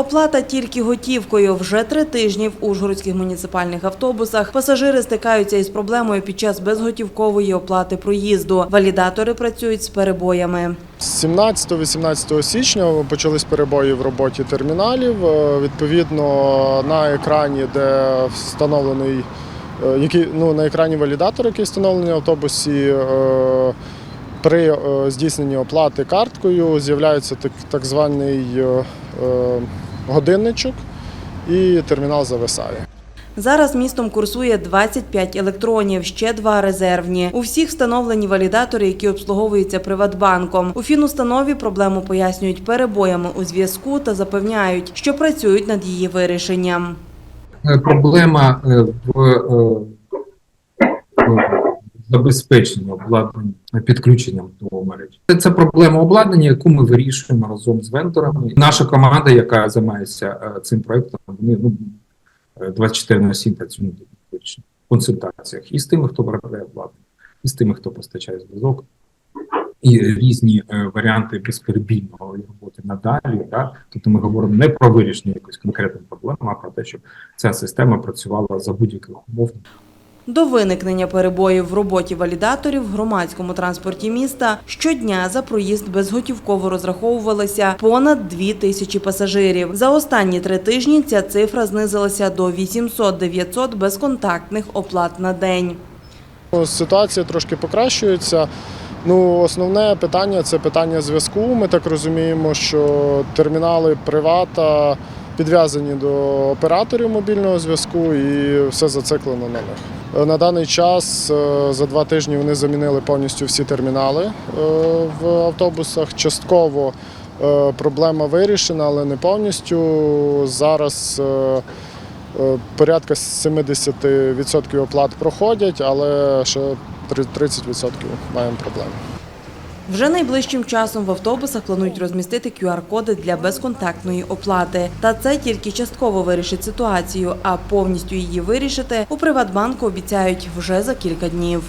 Оплата тільки готівкою. Вже три тижні в ужгородських муніципальних автобусах пасажири стикаються із проблемою під час безготівкової оплати проїзду. Валідатори працюють з перебоями. З 17-18 січня почались перебої в роботі терміналів. Е, Відповідно, на екрані, де встановлений е, який, ну, на екрані валідатор, який встановлений в автобусі, е, при здійсненні оплати карткою з'являється так, званий годинничок і термінал зависає. Зараз містом курсує 25 електронів, ще два резервні. У всіх встановлені валідатори, які обслуговуються Приватбанком. У фінустанові проблему пояснюють перебоями у зв'язку та запевняють, що працюють над її вирішенням. Е, проблема е, в е, е, забезпеченні обладнання підключенням до мережі. Це, проблема обладнання, яку ми вирішуємо разом з вендорами. Наша команда, яка займається е, цим проектом, вони ну, е, 24 на 7 працюють в консультаціях і з тими, хто виробляє обладнання, і з тими, хто постачає зв'язок. І різні е, варіанти безперебійної роботи надалі. Да? Тобто ми говоримо не про вирішення якоїсь конкретної проблеми, а про те, щоб ця система працювала за будь-яких умов. До виникнення перебоїв в роботі валідаторів в громадському транспорті міста щодня за проїзд безготівково розраховувалися понад 2 тисячі пасажирів. За останні три тижні ця цифра знизилася до 800-900 безконтактних оплат на день. Ситуація трошки покращується. Ну, основне питання це питання зв'язку. Ми так розуміємо, що термінали привата підв'язані до операторів мобільного зв'язку і все зациклено на них. Е, На даний час е, за два тижні вони замінили повністю всі термінали е, в автобусах. Частково проблема вирішена, але не повністю. Зараз Порядка 70% оплат проходять, але ще три- 30% маємо проблеми. Вже найближчим часом в автобусах планують розмістити QR-коди для безконтактної оплати. Та це тільки частково вирішить ситуацію, а повністю її вирішити у Приватбанку обіцяють вже за кілька днів.